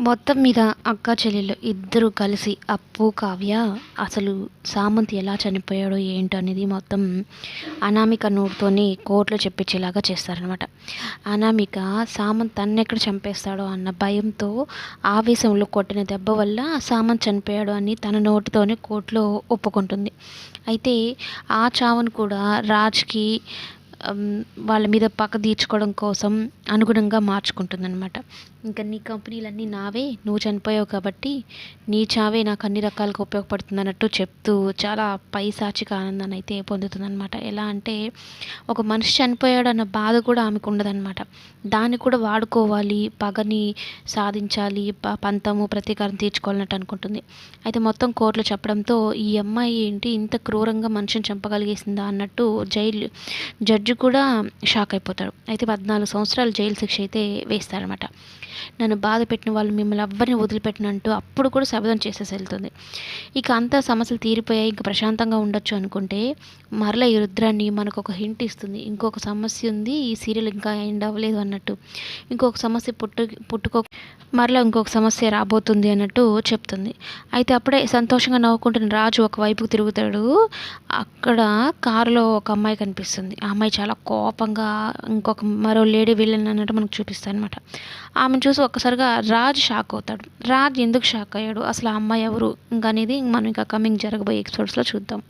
మొత్తం మీద అక్క చెల్లెలు ఇద్దరు కలిసి అప్పు కావ్య అసలు సామంత్ ఎలా చనిపోయాడో ఏంటో అనేది మొత్తం అనామిక నోటితోని కోర్టులో చెప్పించేలాగా చేస్తారనమాట అనామిక సామంత్ తన్ను ఎక్కడ చంపేస్తాడో అన్న భయంతో ఆవేశంలో కొట్టిన దెబ్బ వల్ల సామంత్ చనిపోయాడు అని తన నోటితోనే కోర్టులో ఒప్పుకుంటుంది. అయితే ఆ చావును కూడా రాజ్కి వాళ్ళ మీద పక్క తీర్చుకోవడం కోసం అనుగుణంగా మార్చుకుంటుందన్నమాట. ఇంకా నీ కంపెనీలన్నీ నావే నువ్వు చనిపోయావు కాబట్టి నీ చావే నాకు అన్ని రకాలుగా ఉపయోగపడుతుంది అన్నట్టు చెప్తూ చాలా పైశాచిక ఆనందాన్ని అయితే పొందుతుందన్నమాట. ఎలా అంటే ఒక మనిషి చనిపోయాడు అన్న బాధ కూడా ఆమెకు ఉండదన్నమాట. దాన్ని కూడా వాడుకోవాలి పగని సాధించాలి పంతము ప్రతీకారం తీర్చుకోవాలన్నట్టు అనుకుంటుంది. అయితే మొత్తం కోర్టులో చెప్పడంతో ఈ అమ్మాయి ఏంటి ఇంత క్రూరంగా మనిషిని చంపగలిగేసిందా అన్నట్టు జైలు జడ్జి కూడా షాక్ అయిపోతాడు అయితే పద్నాలుగు సంవత్సరాలు జైలు శిక్ష అయితే వేస్తారనమాట నన్ను బాధ పెట్టిన వాళ్ళు మిమ్మల్ని ఎవ్వరిని వదిలిపెట్టినంటూ అప్పుడు కూడా శబదం చేసేసి వెళ్తుంది. ఇక అంతా సమస్యలు తీరిపోయాయి. ఇంకా ప్రశాంతంగా ఉండొచ్చు అనుకుంటే మరలా ఈ రుద్రాన్ని మనకు ఒక హింట్ ఇస్తుంది. ఇంకొక సమస్య ఉంది. ఈ సీరియల్ ఇంకా ఎండ్ అవ్వలేదు అన్నట్టు. ఇంకొక సమస్య పుట్టు పుట్టుకో మరలా ఇంకొక సమస్య రాబోతుంది అన్నట్టు చెప్తుంది. అయితే అప్పుడే సంతోషంగా నవ్వుకుంటున్న రాజు ఒకవైపుకు తిరుగుతాడు. అక్కడ కారులో ఒక అమ్మాయి కనిపిస్తుంది. ఆ అమ్మాయి చాలా కోపంగా ఇంకొక మరో లేడీ విలన్ అన్నట్టు మనకు చూపిస్తాయి అనమాట ఆమెను చూసి ఒక్కసారిగా రాజ్ షాక్ అవుతాడు. రాజ్ ఎందుకు షాక్ అయ్యాడు? అసలు ఆ అమ్మాయి ఎవరు? ఇంకా అనేది మనం ఇంకా కమింగ్ జరగబోయే ఎపిసోడ్స్లో చూద్దాం.